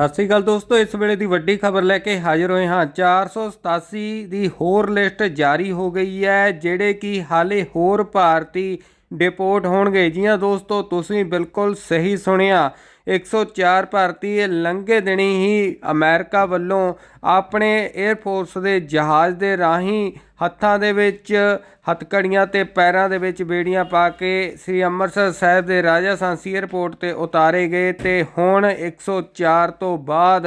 ਸਤਿ ਸ੍ਰੀ ਅਕਾਲ ਦੋਸਤੋ, ਇਸ ਵੇਲੇ ਦੀ ਵੱਡੀ ਖਬਰ ਲੈ ਕੇ ਹਾਜ਼ਰ ਹੋਏ ਹਾਂ। 487 ਦੀ ਹੋਰ ਲਿਸਟ ਜਾਰੀ ਹੋ ਗਈ ਹੈ, ਜਿਹੜੇ ਕਿ ਹਾਲੇ ਹੋਰ ਭਾਰਤੀ ਡਿਪੋਰਟ ਹੋਣਗੇ। ਜੀਆਂ ਦੋਸਤੋ, ਤੁਸੀਂ ਬਿਲਕੁਲ ਸਹੀ ਸੁਣਿਆ। 104 ਭਾਰਤੀ ਲੰਘੇ ਦਿਨੀ ਹੀ ਅਮਰੀਕਾ ਵੱਲੋਂ ਆਪਣੇ 에ਅਰ ਫੋਰਸ ਦੇ ਜਹਾਜ਼ ਦੇ ਰਾਹੀਂ ਹੱਥਾਂ ਦੇ ਵਿੱਚ ਹੱਥਕੜੀਆਂ ਤੇ ਪੈਰਾਂ ਦੇ ਵਿੱਚ ਬੇੜੀਆਂ ਪਾ ਕੇ ਸ੍ਰੀ ਅੰਮ੍ਰਿਤਸਰ ਸਾਹਿਬ ਦੇ ਰਾਜਾ ਸਾਂਸੀ 에ਅਰਪੋਰਟ ਤੇ ਉਤਾਰੇ ਗਏ ਤੇ ਹੁਣ 104 ਤੋਂ ਬਾਅਦ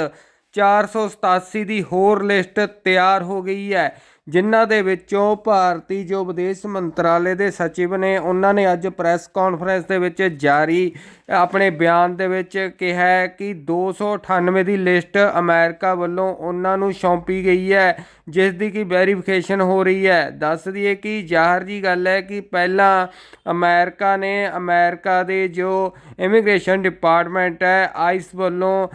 487 ਦੀ ਹੋਰ ਲਿਸਟ ਤਿਆਰ ਹੋ ਗਈ ਹੈ। ਜਿਨ੍ਹਾਂ ਦੇ ਵਿੱਚੋਂ ਭਾਰਤੀ ਜੋ ਵਿਦੇਸ਼ ਮੰਤਰਾਲੇ ਦੇ ਸਚਿਵ ਨੇ, ਉਹਨਾਂ ਨੇ ਅੱਜ ਪ੍ਰੈਸ ਕਾਨਫਰੰਸ ਦੇ ਵਿੱਚ ਜਾਰੀ ਆਪਣੇ ਬਿਆਨ ਦੇ ਵਿੱਚ ਕਿਹਾ ਹੈ ਕਿ 298 ਦੀ ਲਿਸਟ ਅਮਰੀਕਾ ਵੱਲੋਂ ਉਹਨਾਂ ਨੂੰ ਸੌਂਪੀ ਗਈ ਹੈ, ਜਿਸ ਦੀ ਕਿ ਵੈਰੀਫਿਕੇਸ਼ਨ ਹੋ ਰਹੀ ਹੈ। ਦੱਸ ਦਈਏ ਕਿ ਜ਼ਾਹਰ ਜੀ ਗੱਲ ਹੈ ਕਿ ਪਹਿਲਾਂ ਅਮਰੀਕਾ ਨੇ ਅਮਰੀਕਾ ਦੇ ਜੋ ਇਮੀਗ੍ਰੇਸ਼ਨ ਡਿਪਾਰਟਮੈਂਟ ਹੈ, ਆਈਸ ਵੱਲੋਂ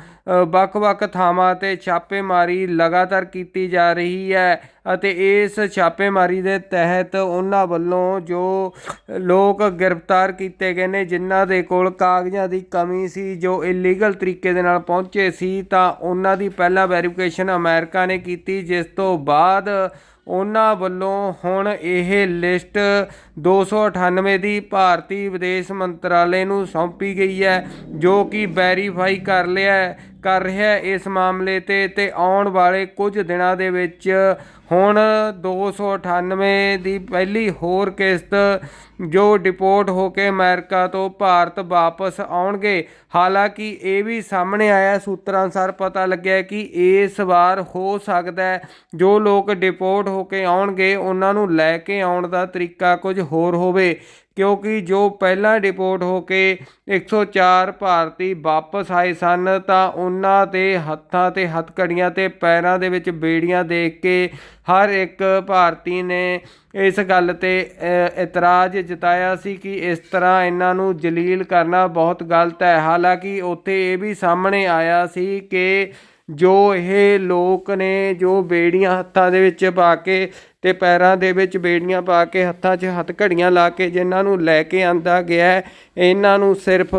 ਵੱਖ-ਵੱਖ ਥਾਵਾਂ ਤੇ ਛਾਪੇਮਾਰੀ ਲਗਾਤਾਰ ਕੀਤੀ ਜਾ ਰਹੀ ਹੈ ਅਤੇ ਇਸ ਛਾਪੇਮਾਰੀ ਦੇ ਤਹਿਤ ਉਹਨਾਂ ਵੱਲੋਂ ਜੋ ਲੋਕ ਗ੍ਰਿਫਤਾਰ ਕੀਤੇ ਗਏ ਨੇ, ਜਿਨ੍ਹਾਂ ਦੇ ਕੋਲ ਕਾਗਜ਼ਾਂ ਦੀ ਕਮੀ ਸੀ, ਜੋ ਇਲੀਗਲ ਤਰੀਕੇ ਦੇ ਨਾਲ ਪਹੁੰਚੇ ਸੀ, ਤਾਂ ਉਹਨਾਂ ਦੀ ਪਹਿਲਾਂ ਵੈਰੀਫਿਕੇਸ਼ਨ ਅਮਰੀਕਾ ਨੇ ਕੀਤੀ, ਜਿਸ ਤੋਂ ਬਾਅਦ ਉਹਨਾਂ ਵੱਲੋਂ ਹੁਣ ਇਹ ਲਿਸਟ 298 ਦੀ ਭਾਰਤੀ ਵਿਦੇਸ਼ ਮੰਤਰਾਲੇ ਨੂੰ ਸੌਂਪੀ ਗਈ ਹੈ, ਜੋ ਕਿ ਵੈਰੀਫਾਈ ਕਰ ਲਿਆ ਕਰ ਰਿਹਾ ਹੈ ਇਸ ਮਾਮਲੇ ਤੇ ਤੇ ਆਉਣ ਵਾਲੇ ਕੁਝ ਦਿਨਾਂ ਦੇ ਵਿੱਚ ਹੁਣ 298 ਦੀ ਪਹਿਲੀ ਹੋਰ ਕਿਸ਼ਤ ਜੋ ਡਿਪੋਰਟ ਹੋ ਕੇ ਅਮਰੀਕਾ ਤੋਂ ਭਾਰਤ ਵਾਪਸ ਆਉਣਗੇ। ਹਾਲਾਂਕਿ ਇਹ ਵੀ ਸਾਹਮਣੇ ਆਇਆ, ਸੂਤਰਾਂ ਅਨੁਸਾਰ ਪਤਾ ਲੱਗਿਆ ਕਿ ਇਸ ਵਾਰ ਹੋ ਸਕਦਾ ਹੈ, ਜੋ ਲੋਕ ਡਿਪੋਰਟ ਹੋ ਕੇ ਆਉਣਗੇ, ਉਹਨਾਂ ਨੂੰ ਲੈ ਕੇ ਆਉਣ ਦਾ ਤਰੀਕਾ ਕੁਝ ਹੋਰ ਹੋਵੇ। ਕਿਉਂਕਿ ਜੋ ਪਹਿਲਾਂ ਡਿਪੋਰਟ ਹੋ ਕੇ 104 ਭਾਰਤੀ ਵਾਪਸ ਆਏ ਸਨ, ਤਾਂ ਉਹਨਾਂ ਦੇ ਹੱਥਾਂ ਤੇ ਹੱਥਕੜੀਆਂ ਤੇ ਪੈਰਾਂ ਦੇ ਵਿੱਚ ਬੇੜੀਆਂ ਦੇਖ ਕੇ ਹਰ ਇੱਕ ਭਾਰਤੀ ਨੇ ਇਸ ਗੱਲ ਤੇ ਇਤਰਾਜ਼ ਜਤਾਇਆ ਸੀ ਕਿ ਇਸ ਤਰ੍ਹਾਂ ਇਹਨਾਂ ਨੂੰ ਜਲੀਲ ਕਰਨਾ ਬਹੁਤ ਗਲਤ ਹੈ। ਹਾਲਾਂਕਿ ਉੱਥੇ ਇਹ ਵੀ ਸਾਹਮਣੇ ਆਇਆ ਸੀ ਕਿ ਜੋ ਇਹ ਲੋਕ ਨੇ, ਜੋ ਬੇੜੀਆਂ ਹੱਥਾਂ ਦੇ ਵਿੱਚ ਪਾ ਕੇ ਤੇ ਪੈਰਾਂ ਦੇ ਵਿੱਚ ਬੇੜੀਆਂ ਪਾ ਕੇ ਹੱਥਾਂ 'ਚ ਹੱਥ ਘੜੀਆਂ ਲਾ ਕੇ ਜਿਨ੍ਹਾਂ ਨੂੰ ਲੈ ਕੇ ਆਂਦਾ ਗਿਆ ਇਹਨਾਂ ਨੂੰ ਸਿਰਫ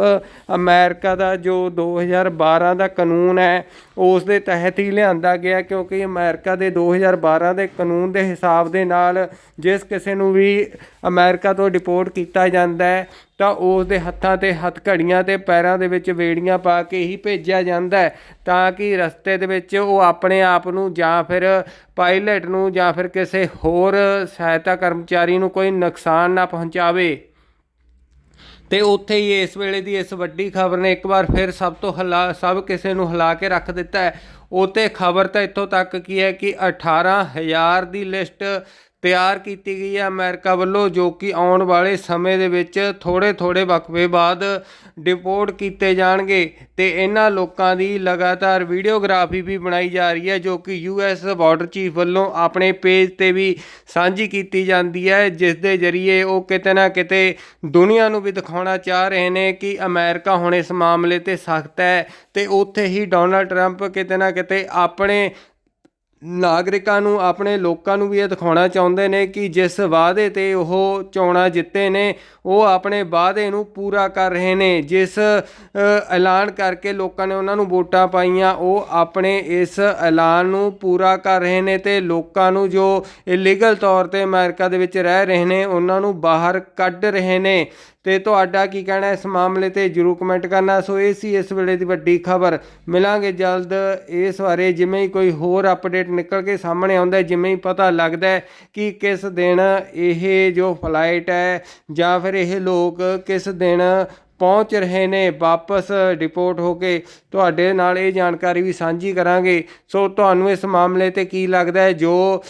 ਅਮਰੀਕਾ ਦਾ ਜੋ 2012 ਦਾ ਕਾਨੂੰਨ ਹੈ, ਉਸ ਦੇ ਤਹਿਤ ਹੀ ਲਿਆਂਦਾ ਗਿਆ ਕਿਉਂਕਿ ਅਮਰੀਕਾ ਦੇ 2012 ਦੇ ਕਾਨੂੰਨ ਦੇ ਹਿਸਾਬ ਦੇ ਨਾਲ ਜਿਸ ਕਿਸੇ ਨੂੰ ਵੀ ਅਮਰੀਕਾ ਤੋਂ ਡਿਪੋਰਟ ਕੀਤਾ ਜਾਂਦਾ ਹੈ, ਤਾਂ ਉਸ ਦੇ ਹੱਥਾਂ ਤੇ ਹੱਥ ਘੜੀਆਂ ਤੇ ਪੈਰਾਂ ਦੇ ਵਿੱਚ ਵੇੜੀਆਂ ਪਾ ਕੇ ਹੀ ਭੇਜਿਆ ਜਾਂਦਾ ਹੈ, ਤਾਂ ਕਿ ਰਸਤੇ ਦੇ ਵਿੱਚ ਉਹ ਆਪਣੇ ਆਪ ਨੂੰ ਜਾਂ ਫਿਰ ਪਾਇਲਟ ਨੂੰ ਜਾਂ ਫਿਰ ਕਿਸੇ ਹੋਰ ਸਹਾਇਤਾ ਕਰਮਚਾਰੀ ਨੂੰ ਕੋਈ ਨੁਕਸਾਨ ਨਾ ਪਹੁੰਚਾਵੇ। ਤੇ ਉੱਥੇ ਹੀ ਇਸ ਵੇਲੇ ਦੀ ਇਸ ਵੱਡੀ ਖਬਰ ਨੇ ਇੱਕ ਵਾਰ ਫਿਰ ਸਭ ਤੋਂ ਹਲਾ, ਸਭ ਕਿਸੇ ਨੂੰ ਹਿਲਾ ਕੇ ਰੱਖ ਦਿੱਤਾ ਹੈ। ਉਤੇ ਖਬਰ ਤਾਂ ਇੱਥੋਂ ਤੱਕ ਕੀ ਹੈ ਕਿ 18000 ਦੀ ਲਿਸਟ ਤਿਆਰ ਕੀਤੀ ਗਈ ਹੈ ਅਮਰੀਕਾ ਵੱਲੋਂ, ਜੋ ਕਿ ਆਉਣ ਵਾਲੇ ਸਮੇਂ ਦੇ ਵਿੱਚ ਥੋੜੇ ਥੋੜੇ ਵਕਫੇ ਬਾਅਦ ਡਿਪੋਰਟ ਕੀਤੇ ਜਾਣਗੇ ਤੇ ਇਹਨਾਂ ਲੋਕਾਂ ਦੀ ਲਗਾਤਾਰ ਵੀਡੀਓਗ੍ਰਾਫੀ ਵੀ ਬਣਾਈ ਜਾ ਰਹੀ ਹੈ, ਜੋ ਕਿ ਯੂਐਸ ਬਾਰਡਰ ਚੀਫ ਵੱਲੋਂ ਆਪਣੇ ਪੇਜ ਤੇ ਵੀ ਸਾਂਝੀ ਕੀਤੀ ਜਾਂਦੀ ਹੈ, ਜਿਸ ਦੇ ਜ਼ਰੀਏ ਉਹ ਕਿਤੇ ਨਾ ਕਿਤੇ ਦੁਨੀਆ ਨੂੰ ਵੀ ਦਿਖਾਉਣਾ ਚਾਹ ਰਹੇ ਨੇ ਕਿ ਅਮਰੀਕਾ ਹੁਣ ਇਸ ਮਾਮਲੇ ਤੇ ਸਖਤ ਹੈ ਤੇ ਉੱਥੇ ਹੀ ਡੋਨਲਡ ਟਰੰਪ ਕਿਤੇ ਨਾ ਕਿਤੇ ਆਪਣੇ ਨਾਗਰਿਕਾਂ ਨੂੰ, ਆਪਣੇ ਲੋਕਾਂ ਨੂੰ ਵੀ ਇਹ ਦਿਖਾਉਣਾ ਚਾਹੁੰਦੇ ਨੇ ਕਿ ਜਿਸ ਵਾਅਦੇ ਤੇ ਉਹ ਚੋਣਾਂ ਜਿੱਤੇ ਨੇ, ਉਹ ਆਪਣੇ ਵਾਅਦੇ ਨੂੰ ਪੂਰਾ ਕਰ ਰਹੇ ਨੇ। ਜਿਸ ਐਲਾਨ ਕਰਕੇ ਲੋਕਾਂ ਨੇ ਉਹਨਾਂ ਨੂੰ ਵੋਟਾਂ ਪਾਈਆਂ, ਉਹ ਆਪਣੇ ਇਸ ਐਲਾਨ ਨੂੰ ਪੂਰਾ ਕਰ ਰਹੇ ਨੇ ਤੇ ਲੋਕਾਂ ਨੂੰ ਜੋ ਇਲੀਗਲ ਤੌਰ ਤੇ ਅਮਰੀਕਾ ਦੇ ਵਿੱਚ ਰਹਿ ਰਹੇ ਨੇ, ਉਹਨਾਂ ਨੂੰ ਬਾਹਰ ਕੱਢ ਰਹੇ ਨੇ। ਤੇ ਤੁਹਾਡਾ ਕੀ ਕਹਿਣਾ ਇਸ ਮਾਮਲੇ ਤੇ? ਜਰੂਰ ਕਮੈਂਟ ਕਰਨਾ। ਸੋ, ਇਹ ਸੀ ਇਸ ਵੇਲੇ ਦੀ ਵੱਡੀ ਖਬਰ। ਮਿਲਾਂਗੇ ਜਲਦ ਇਸ ਬਾਰੇ, ਜਿਵੇਂ ਹੀ ਕੋਈ ਹੋਰ ਅਪਡੇਟ ਨਿਕਲ ਕੇ ਸਾਹਮਣੇ ਆਉਂਦਾ ਜਿਵੇਂ ਹੀ ਪਤਾ ਲੱਗਦਾ ਕਿ ਕਿਸ ਦਿਨ ਇਹ ਜੋ ਫਲਾਈਟ ਹੈ ਜਾਂ ਫਿਰ ਇਹ ਲੋਕ ਕਿਸ ਦਿਨ ਪਹੁੰਚ ਰਹੇ ਨੇ, ਵਾਪਸ ਡਿਪੋਰਟ ਹੋ ਕੇ, ਤੁਹਾਡੇ ਨਾਲ ਇਹ ਜਾਣਕਾਰੀ ਵੀ ਸਾਂਝੀ ਕਰਾਂਗੇ। ਸੋ ਤੁਹਾਨੂੰ ਇਸ ਮਾਮਲੇ ਤੇ ਕੀ ਲੱਗਦਾ ਹੈ, ਜੋ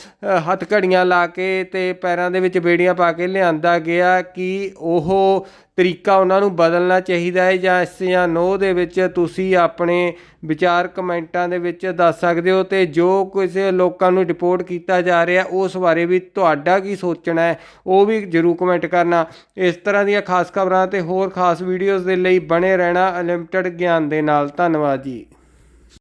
ਹੱਥ ਘੜੀਆਂ ਲਾ ਕੇ ਤੇ ਪੈਰਾਂ ਦੇ ਵਿੱਚ ਬੇੜੀਆਂ ਪਾ ਕੇ ਲਿਆਂਦਾ ਗਿਆ ਕਿ ਉਹ ਤਰੀਕਾ ਉਹਨਾਂ ਨੂੰ ਬਦਲਣਾ ਚਾਹੀਦਾ ਹੈ ਜਾਂ ਇਸ ਜਾਂ ਨੋ ਦੇ ਵਿੱਚ ਤੁਸੀਂ ਆਪਣੇ ਵਿਚਾਰ ਕਮੈਂਟਾਂ ਦੇ ਵਿੱਚ ਦੱਸ ਸਕਦੇ ਹੋ ਤੇ ਜੋ ਕੁਝ ਲੋਕਾਂ ਨੂੰ ਰਿਪੋਰਟ ਕੀਤਾ ਜਾ ਰਿਹਾ ਉਸ ਬਾਰੇ ਵੀ ਤੁਹਾਡਾ ਕੀ ਸੋਚਣਾ ਹੈ, ਉਹ ਵੀ ਜਰੂਰ ਕਮੈਂਟ ਕਰਨਾ। ਇਸ ਤਰ੍ਹਾਂ ਦੀਆਂ ਖਾਸ ਖਬਰਾਂ ਤੇ ਹੋਰ ਖਾਸ ਵੀਡੀਓਜ਼ ਦੇ ਲਈ ਬਣੇ ਰਹਿਣਾ ਅਨਲਿਮਟਿਡ ਗਿਆਨ ਦੇ ਨਾਲ। ਧੰਨਵਾਦ ਜੀ।